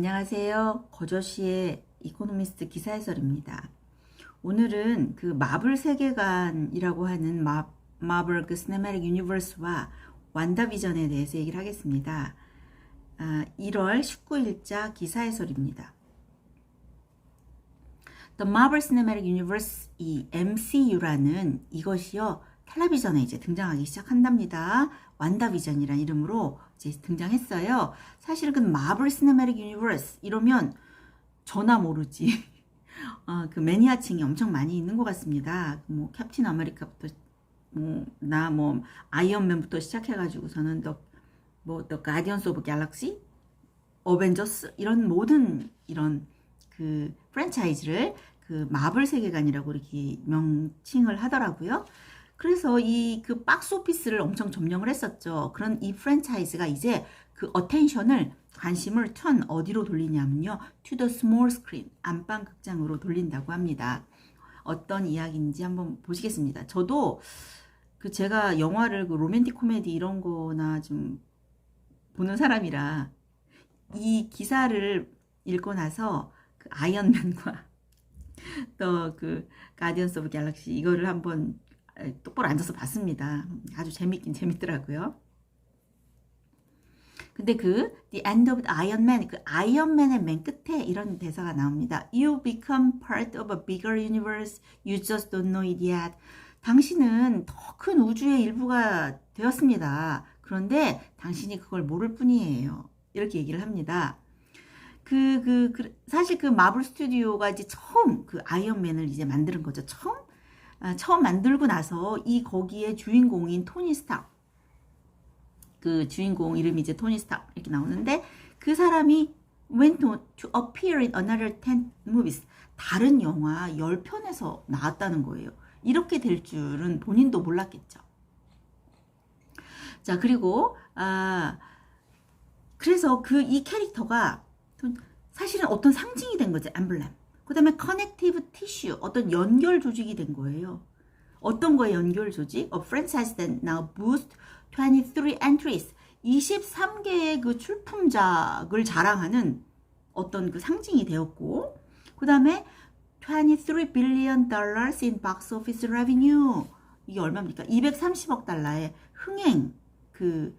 안녕하세요. 거저씨의 이코노미스트 기사 해설입니다. 오늘은 그 마블 세계관이라고 하는 마, 마블 그 시네마틱 유니버스와 완다비전에 대해서 얘기를 하겠습니다. 아, 1월 19일자 기사 해설입니다. The Marvel Cinematic Universe 이 MCU라는 이것이요 텔레비전에 이제 등장하기 시작한답니다. 완다비전이라는 이름으로 이제 등장했어요. 사실은 그 마블 시네마틱 유니버스 이러면 저나 모르지. 어, 그 매니아층이 엄청 많이 있는 것 같습니다. 뭐 캡틴 아메리카부터 뭐나 뭐 아이언맨부터 시작해가지고서는 더뭐더 가디언스 오브 갤럭시, 어벤져스 이런 모든 이런 그 프랜차이즈를 그 마블 세계관이라고 이렇게 명칭을 하더라고요. 그래서 이 그 박스 오피스를 엄청 점령을 했었죠. 그런 이 프랜차이즈가 이제 그 어텐션을 관심을 턴 어디로 돌리냐면요. to the small screen 안방 극장으로 돌린다고 합니다. 어떤 이야기인지 한번 보시겠습니다. 저도 그 제가 영화를 그 로맨틱 코미디 이런 거나 좀 보는 사람이라 이 기사를 읽고 나서 그 아이언맨과 또 그 가디언스 오브 갤럭시 이거를 한번 똑바로 앉아서 봤습니다. 아주 재밌긴 재밌더라고요. 근데 그 The End of the Iron Man 그 아이언맨의 맨 끝에 이런 대사가 나옵니다. You become part of a bigger universe. You just don't know it yet. 당신은 더 큰 우주의 일부가 되었습니다. 그런데 당신이 그걸 모를 뿐이에요. 이렇게 얘기를 합니다. 그, 그, 그, 사실 그 마블 스튜디오가 이제 처음 그 아이언맨을 이제 만드는 거죠. 처음 아, 처음 만들고 나서 이 거기에 주인공인 토니 스타 그 주인공 이름이 이제 토니 스타 이렇게 나오는데 그 사람이 went on to appear in another 10 movies 다른 영화 10편에서 나왔다는 거예요. 이렇게 될 줄은 본인도 몰랐겠죠. 자, 그리고 아 그래서 그 이 캐릭터가 사실은 어떤 상징이 된 거죠. 엠블렘. 그 다음에 커넥티브 티슈, 어떤 연결 조직이 된 거예요. 어떤 거에 연결 조직? A franchise that now boost 23 entries. 23개의 그 출품작을 자랑하는 어떤 그 상징이 되었고, 그 다음에 23 billion dollars in box office revenue. 이게 얼마입니까? 230억 달러의 흥행 그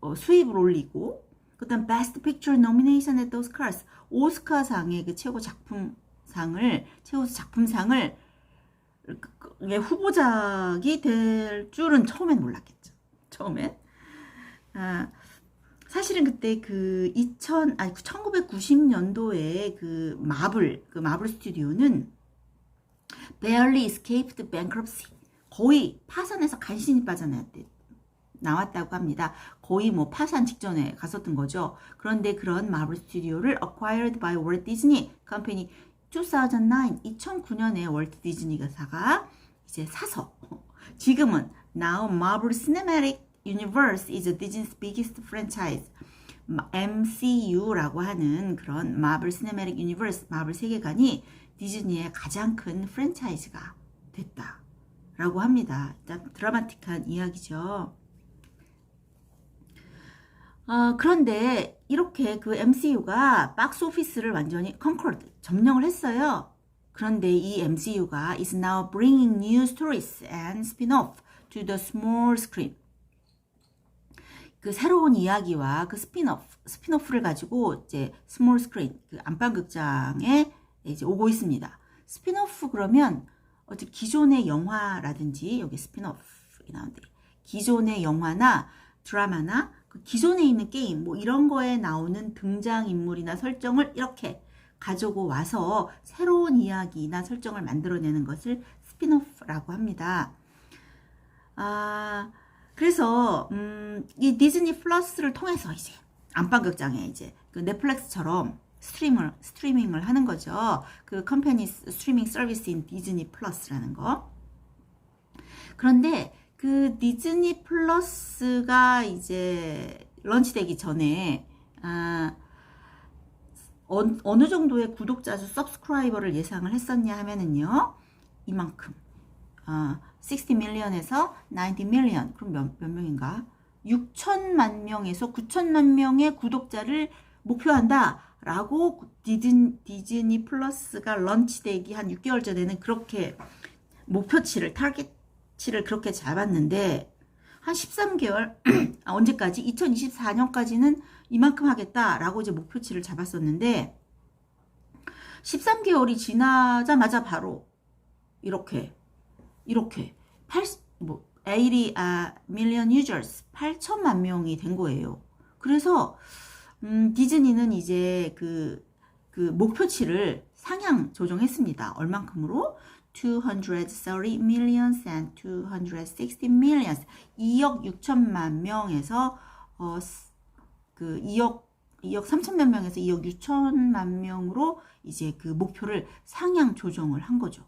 어, 수입을 올리고, 그 다음 Best Picture nomination at Oscars. 오스카상의 그 최고 작품 상을 최우 작품상을 후보작이 될 줄은 처음엔 몰랐겠죠. 처음엔. 아, 사실은 그때 그 2000, 아니 1990년도에 그 마블, 그 마블 스튜디오는 barely escaped bankruptcy. 거의 파산해서 간신히 빠져나왔대. 나왔다고 합니다. 거의 뭐 파산 직전에 갔었던 거죠. 그런데 그런 마블 스튜디오를 acquired by Walt Disney Company 2009, 2009년에 월트 디즈니가사가 이제 사서 지금은 now Marvel Cinematic Universe is Disney's biggest franchise. MCU라고 하는 그런 마블 시네마틱 유니버스, 마블 세계관이 디즈니의 가장 큰 프랜차이즈가 됐다 라고 합니다. 일단 드라마틱한 이야기죠. 어, 그런데 이렇게 그 MCU가 박스 오피스를 완전히 컨커드 점령을 했어요. 그런데 이 MCU가 is now bringing new stories and spin-off to the small screen. 그 새로운 이야기와 그 스피노프, 스피노프를 가지고 이제 스몰 스크린, 그 안방 극장에 이제 오고 있습니다. 스피노프 그러면 어제 기존의 영화라든지 여기 스피노프 나오는데 기존의 영화나 드라마나 그 기존에 있는 게임 뭐 이런 거에 나오는 등장 인물이나 설정을 이렇게 가지고 와서 새로운 이야기나 설정을 만들어내는 것을 스피노프라고 합니다. 아, 그래서 음, 이 디즈니 플러스를 통해서 이제 안방극장에 이제 그 넷플릭스처럼 스트리밍을 스트리밍을 하는 거죠. 그 컴퍼니 스트리밍 서비스인 디즈니 플러스라는 거. 그런데 그 디즈니 플러스가 이제 런치되기 전에 아, 어, 어느 정도의 구독자 수 서브스크라이버를 예상을 했었냐 하면은요 이만큼. 아, 60 밀리언에서 90 밀리언 그럼 몇, 몇 명인가? 6천만 명에서 9천만 명의 구독자를 목표한다. 라고 디즈니, 디즈니 플러스가 런치되기 한 6개월 전에는 그렇게 목표치를, 타겟 치를 그렇게 잡았는데, 한 13개월, 아, 언제까지? 2024년까지는 이만큼 하겠다라고 이제 목표치를 잡았었는데, 13개월이 지나자마자 바로 이렇게, 이렇게, 80, 뭐, 80, 아, million users, 8천만 명이 된 거예요. 그래서, 음, 디즈니는 이제 그, 그 목표치를 상향 조정했습니다. 얼만큼으로? 230 millions and 260 millions. 2억 6천만 명에서, 어, 그 2억, 2억 3천만 명에서 2억 6천만 명으로 이제 그 목표를 상향 조정을 한 거죠.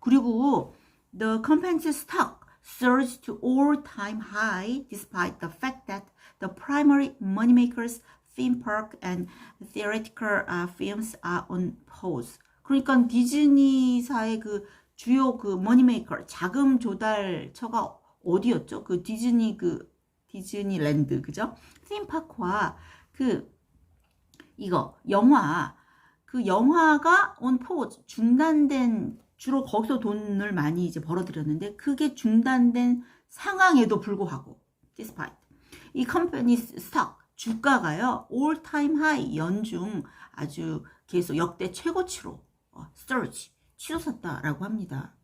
그리고 the company's stock surged to all-time high despite the fact that the primary moneymakers theme park and theatrical uh, films are on pause. 그러니까 디즈니사의 그 주요 그 머니메이커 자금 조달처가 어디였죠? 그 디즈니 그 디즈니랜드 그죠? 팀파크와 그 이거 영화 그 영화가 pause 중단된 주로 거기서 돈을 많이 이제 벌어들였는데 그게 중단된 상황에도 불구하고 despite 이 컴퍼니 스톡 주가가요 time high 연중 아주 계속 역대 최고치로 어, surge 치솟았다라고 합니다.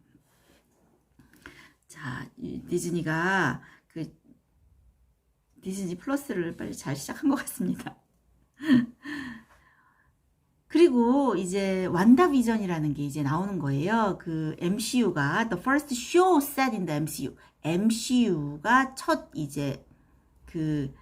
자 디즈니가 그 디즈니 플러스를 빨리 잘 시작한 것 같습니다. 그리고 이제 완다 비전이라는 게 이제 나오는 거예요. 그 MCU가 the first show set in the MCU. MCU가 첫 이제 그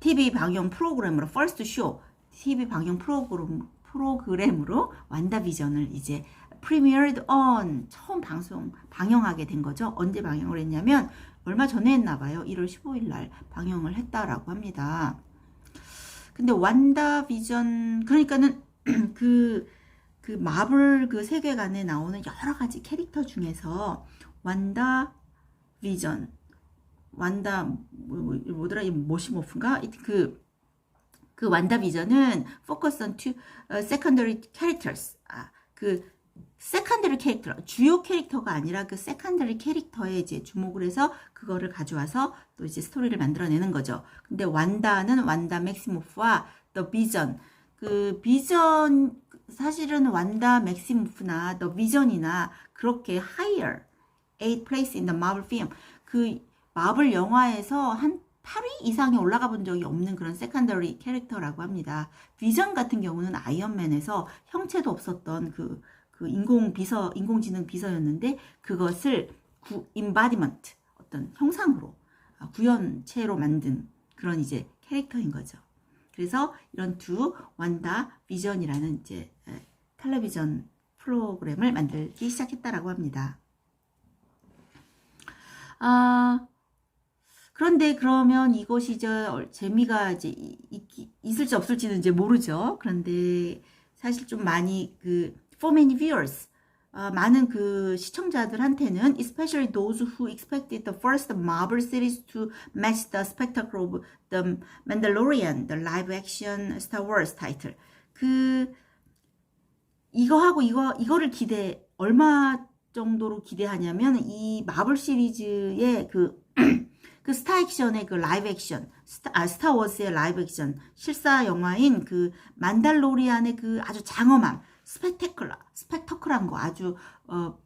TV 방영 프로그램으로 first show TV 방영 프로그램 프로그램으로 완다 비전을 이제 premiered on 처음 방송 방영하게 된 거죠. 언제 방영을 했냐면 얼마 전에 했나 봐요. 1월 15일 날 방영을 했다라고 합니다. 근데 완다 비전 그러니까는 그, 그 마블 그 세계관에 나오는 여러 가지 캐릭터 중에서 완다 비전, 완다, 뭐, 뭐, 더라 이 모시모프인가? 그, 그 완다 비전은 focus on two uh, secondary characters. 아, 그, 세컨더리 캐릭터, 주요 캐릭터가 아니라 그 세컨더리 캐릭터에 이제 주목을 해서 그거를 가져와서 또 이제 스토리를 만들어내는 거죠. 근데 완다는 완다 맥시모프와 더 비전, 그 비전 사실은 완다 맥시모프나 더 비전이나 그렇게 higher eight place in the Marvel film 그 마블 영화에서 한 8위 이상에 올라가 본 적이 없는 그런 세컨더리 캐릭터라고 합니다. 비전 같은 경우는 아이언맨에서 형체도 없었던 그, 그 인공 비서, 인공지능 비서였는데 그것을 구, embodiment, 어떤 형상으로, 아, 구현체로 만든 그런 이제 캐릭터인 거죠. 그래서 이런 두 완다 비전이라는 이제 텔레비전 프로그램을 만들기 시작했다라고 합니다. 아, 그런데 그러면 이것이 저 재미가 이제 있을지 없을지는 이제 모르죠. 그런데 사실 좀 많이 그 for many viewers 어, 많은 그 시청자들한테는 especially those who expected the first Marvel series to match the spectacle of the Mandalorian, the live action Star Wars title. 그 이거하고 이거 이거를 기대 얼마 정도로 기대하냐면 이 마블 시리즈의 그, 그 스타 액션의 그 라이브 액션, 스타, 아, 스타워즈의 라이브 액션, 실사 영화인 그 만달로리안의 그 아주 장엄함, 스펙테클라, 스펙터클한 거 아주 어,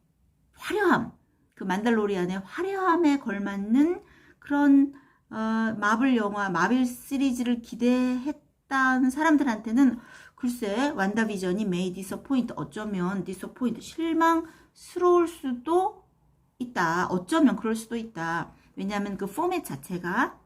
화려함, 그 만달로리안의 화려함에 걸맞는 그런 어, 마블 영화, 마블 시리즈를 기대했다는 사람들한테는 글쎄 완다비전이 메이 디서포인트 어쩌면 디서포인트 실망스러울 수도 있다. 어쩌면 그럴 수도 있다. 왜냐하면 그 포맷 자체가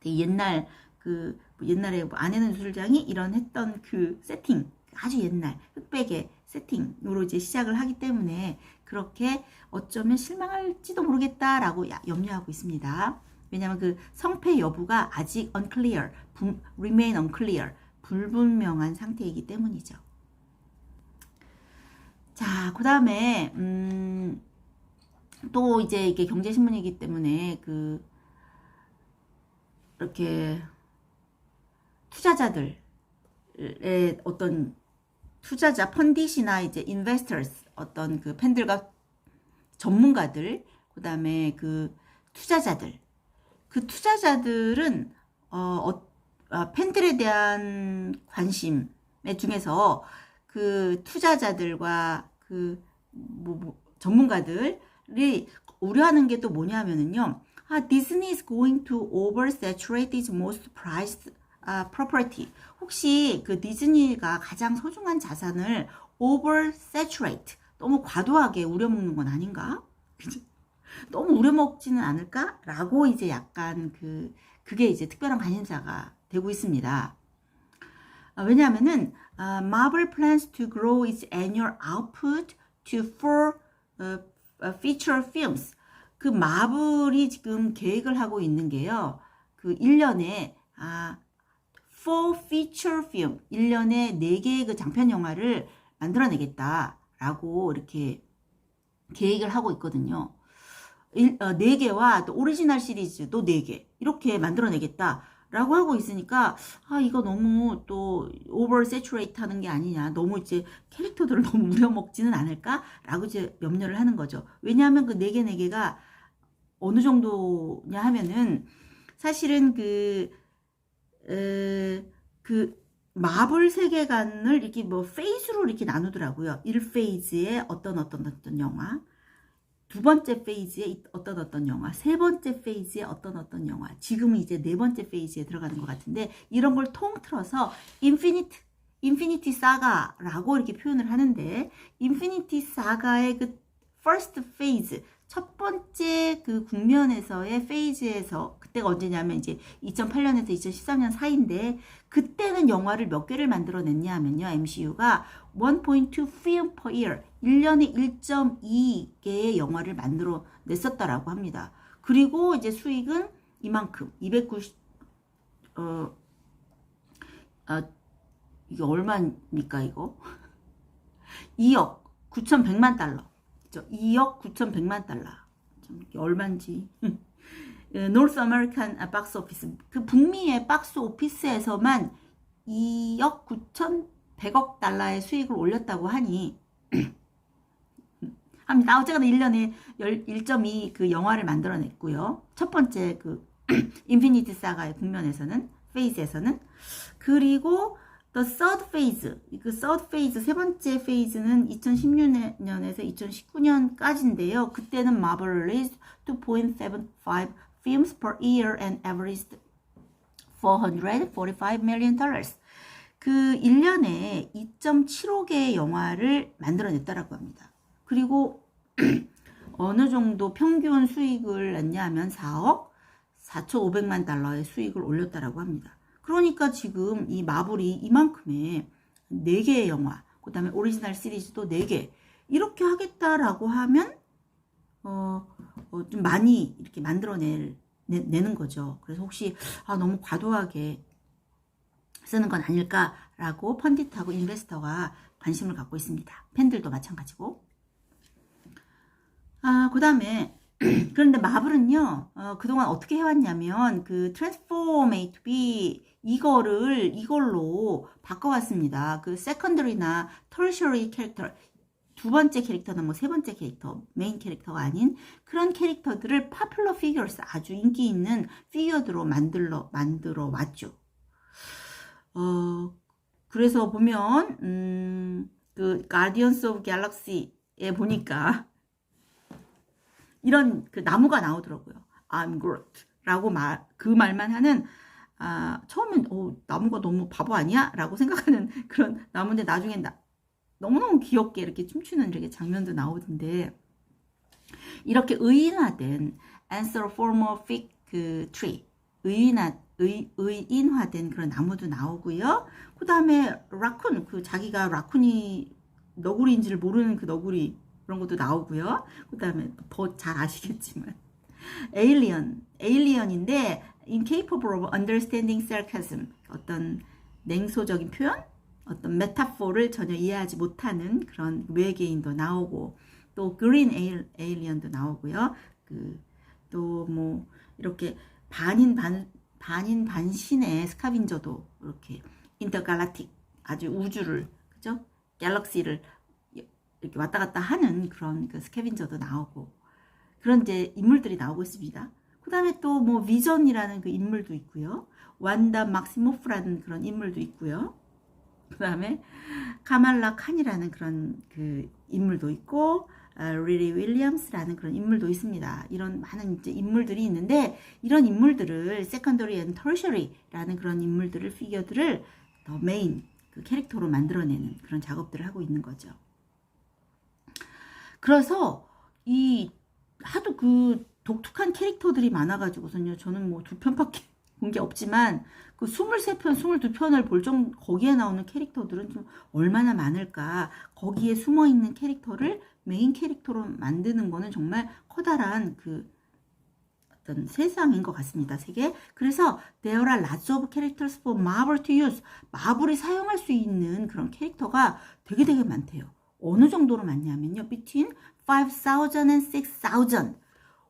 되게 옛날 그 옛날에 뭐 아내는 술장이 이런 했던 그 세팅 아주 옛날 흑백의 세팅으로 이제 시작을 하기 때문에 그렇게 어쩌면 실망할지도 모르겠다라고 염려하고 있습니다. 왜냐하면 그 성패 여부가 아직 unclear, remain unclear, 불분명한 상태이기 때문이죠. 자, 그 다음에 음, 또 이제 이게 경제신문이기 때문에 그 이렇게 투자자들의 어떤 투자자 펀디시나 이제 investors 어떤 그 팬들과 전문가들 그다음에 그 투자자들. 그 투자자들은 어, 어, 어, 팬들에 대한 관심의 중에서 그 투자자들과 그 뭐, 뭐, 전문가들 이 우려하는 게 또 뭐냐면은요. 아, Disney is going to oversaturate its most prized 아, property. 혹시 그 디즈니가 가장 소중한 자산을 oversaturate 너무 과도하게 우려먹는 건 아닌가? 그죠? 너무 우려먹지는 않을까 라고 이제 약간 그 그게 이제 특별한 관심사가 되고 있습니다. 아, 왜냐하면은 아, Marvel plans to grow its annual output to four uh, uh, feature films. 그 마블이 지금 계획을 하고 있는 게요. 그 1년에 아 four feature film 1년에 4개의 그 장편 영화를 만들어내겠다라고 이렇게 계획을 하고 있거든요. 일, 어, 4개와 또 오리지널 시리즈도 4개 이렇게 만들어내겠다. 라고 하고 있으니까 아 이거 너무 또 오버 세츄레이트 하는 게 아니냐. 너무 이제 캐릭터들을 너무 우려먹지는 않을까 라고 이제 염려를 하는 거죠. 왜냐하면 그 네 개 네 개가 어느 정도냐 하면은 사실은 그, 에, 그 마블 세계관을 이렇게 뭐 페이즈로 이렇게 나누더라고요. 1페이즈에 어떤 어떤 어떤 영화 두 번째 페이지에 어떤 어떤 영화, 세 번째 페이지에 어떤 어떤 영화, 지금은 이제 네 번째 페이지에 들어가는 것 같은데 이런 걸 통틀어서 인피니트 인피니티 사가라고 이렇게 표현을 하는데 인피니티 사가의 그 first phase 첫 번째 그 국면에서의 페이지에서 그때가 언제냐면 이제 2008년에서 2013년 사이인데 그때는 영화를 몇 개를 만들어냈냐 하면요 MCU가 1.2 film per year 1년에 1.2개의 영화를 만들어 냈었다라고 합니다. 그리고 이제 수익은 이만큼 290 어, 아, 이게 얼마입니까 이거? 2억 9,100만 달러. 그죠? 2억 9,100만 달러. 좀 얼마인지. 노스 아메리칸 박스 오피스. 그 북미의 박스 오피스에서만 2억 9,100억 달러의 수익을 올렸다고 하니 합니다. 어쨌거나 1년에 1.2 그 영화를 만들어냈고요. 첫 번째 그 인피니티 사가의 국면에서는 페이즈에서는 그리고 The third phase, 그 third phase, 세 번째 페이즈는 2016년에서 2019년까지인데요. 그때는 Marvel released 2.75 films per year and averaged 445 million dollars. 그 1년에 2.75개의 영화를 만들어냈다라고 합니다. 그리고 어느 정도 평균 수익을 냈냐 하면 4억 4,500만 달러의 수익을 올렸다라고 합니다. 그러니까 지금 이 마블이 이만큼의 4개의 영화, 그 다음에 오리지널 시리즈도 4개, 이렇게 하겠다라고 하면, 어, 어, 좀 많이 이렇게 만들어낼, 내, 내는 거죠. 그래서 혹시, 아, 너무 과도하게 쓰는 건 아닐까라고 펀디트하고 인베스터가 관심을 갖고 있습니다. 팬들도 마찬가지고. 아, 그 다음에, 그런데 마블은요, 어, 그동안 어떻게 해왔냐면, 그, 트랜스포메이트 비, 이거를, 이걸로 바꿔왔습니다. 그, 세컨더리나 터셔리 캐릭터, 두 번째 캐릭터나 뭐 세 번째 캐릭터, 메인 캐릭터가 아닌 그런 캐릭터들을 파플러 피규어스, 아주 인기 있는 피규어들로 만들어, 만들어 왔죠. 어, 그래서 보면, 음, 그, 가디언스 오브 갤럭시에 보니까, 이런 그 나무가 나오더라고요. I'm Groot. 라고 말, 그 말만 하는, 아, 처음엔, 어, 나무가 너무 바보 아니야? 라고 생각하는 그런 나무인데 나중엔 나, 너무너무 귀엽게 이렇게 춤추는 이렇게 장면도 나오던데, 이렇게 의인화된 anthropomorphic 그 tree, 의인화, 의, 의인화된 그런 나무도 나오고요. 그 다음에 라쿤, 그 자기가 라쿤이 너구리인지를 모르는 그 너구리 그런 것도 나오고요. 그 다음에 더 잘 아시겠지만 에일리언, 에일리언인데 incapable of understanding sarcasm 어떤 냉소적인 표현, 어떤 메타포를 전혀 이해하지 못하는 그런 외계인도 나오고 또 그린 에일, 에일리언도 나오고요. 그 또 뭐 이렇게 반인 반 반인 반신의 스카빈저도 이렇게 인터갈락틱 아주 우주를 그죠? 갤럭시를 이렇게 왔다 갔다 하는 그런 그 스캐빈저도 나오고 그런 이제 인물들이 나오고 있습니다. 그 다음에 또뭐 비전이라는 그 인물도 있고요. 완다 막시모프라는 그런 인물도 있고요. 그 다음에 카말라 칸이라는 그런 그 인물도 있고 아, 리리 윌리엄스라는 그런 인물도 있습니다. 이런 많은 이제 인물들이 있는데 이런 인물들을 세컨더리 앤 터셔리라는 그런 인물들을 피겨들을 더 메인 그 캐릭터로 만들어내는 그런 작업들을 하고 있는 거죠. 그래서 이 하도 그 독특한 캐릭터들이 많아가지고선요. 저는 뭐 두 편밖에 본 게 없지만 그 23편, 22편을 볼 정도 거기에 나오는 캐릭터들은 좀 얼마나 많을까. 거기에 숨어 있는 캐릭터를 메인 캐릭터로 만드는 거는 정말 커다란 그 어떤 세상인 것 같습니다. 세계. 그래서 there are lots of characters for Marvel to use. 마블이 사용할 수 있는 그런 캐릭터가 되게 되게 많대요. 어느 정도로 많냐면요. between 5,000 and 6,000.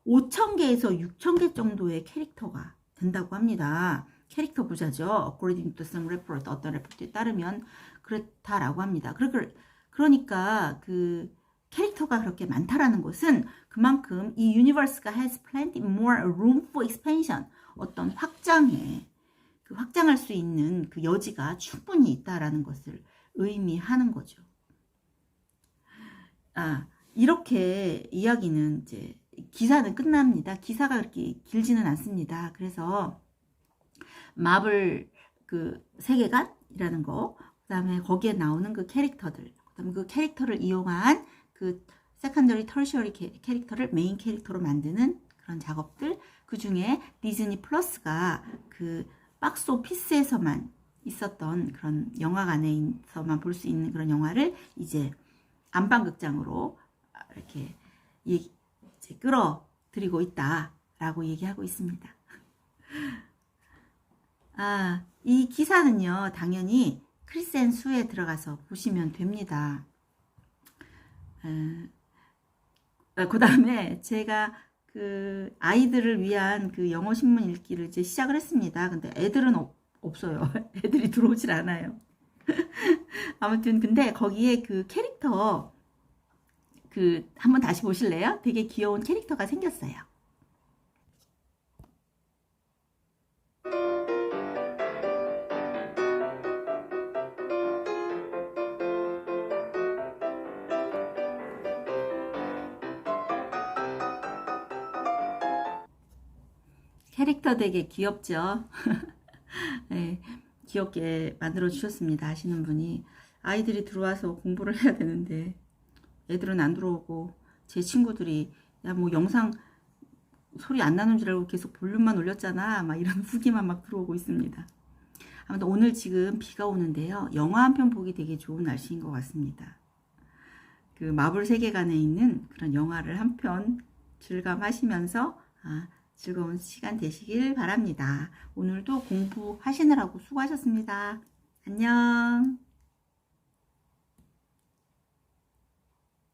5,000개에서 6,000개 정도의 캐릭터가 된다고 합니다. 캐릭터 부자죠. according to some report. 어떤 레포트에 따르면 그렇다라고 합니다. 그러- 그러니까 그 캐릭터가 그렇게 많다라는 것은 그만큼 이 유니버스가 has plenty more room for expansion. 어떤 확장에 그 확장할 수 있는 그 여지가 충분히 있다라는 것을 의미하는 거죠. 아, 이렇게 이야기는 이제 기사는 끝납니다. 기사가 그렇게 길지는 않습니다. 그래서 마블 그 세계관이라는 거, 그 다음에 거기에 나오는 그 캐릭터들, 그 다음에 그 캐릭터를 이용한 그 세컨더리 터셔리 캐릭터를 메인 캐릭터로 만드는 그런 작업들 그 중에 디즈니 플러스가 그 박스 오피스에서만 있었던 그런 영화관에서만 볼 수 있는 그런 영화를 이제 안방극장으로 이렇게 얘기- 끌어들이고 있다라고 얘기하고 있습니다. 아, 이 기사는요, 당연히 크리센 수에 들어가서 보시면 됩니다. 그 다음에 제가 그 아이들을 위한 그 영어 신문 읽기를 이제 시작을 했습니다. 근데 애들은 없, 없어요. 애들이 들어오질 않아요. 아무튼 근데 거기에 그 캐릭터 그 한번 다시 보실래요? 되게 귀여운 캐릭터가 생겼어요. 캐릭터 되게 귀엽죠? 네, 귀엽게 만들어 주셨습니다. 하시는 분이 아이들이 들어와서 공부를 해야 되는데 애들은 안 들어오고 제 친구들이 야 뭐 영상 소리 안 나는 줄 알고 계속 볼륨만 올렸잖아 막 이런 후기만 막 들어오고 있습니다. 아무튼 오늘 지금 비가 오는데요. 영화 한 편 보기 되게 좋은 날씨인 것 같습니다. 그 마블 세계관에 있는 그런 영화를 한 편 즐감하시면서 아, 즐거운 시간 되시길 바랍니다. 오늘도 공부하시느라고 수고하셨습니다. 안녕.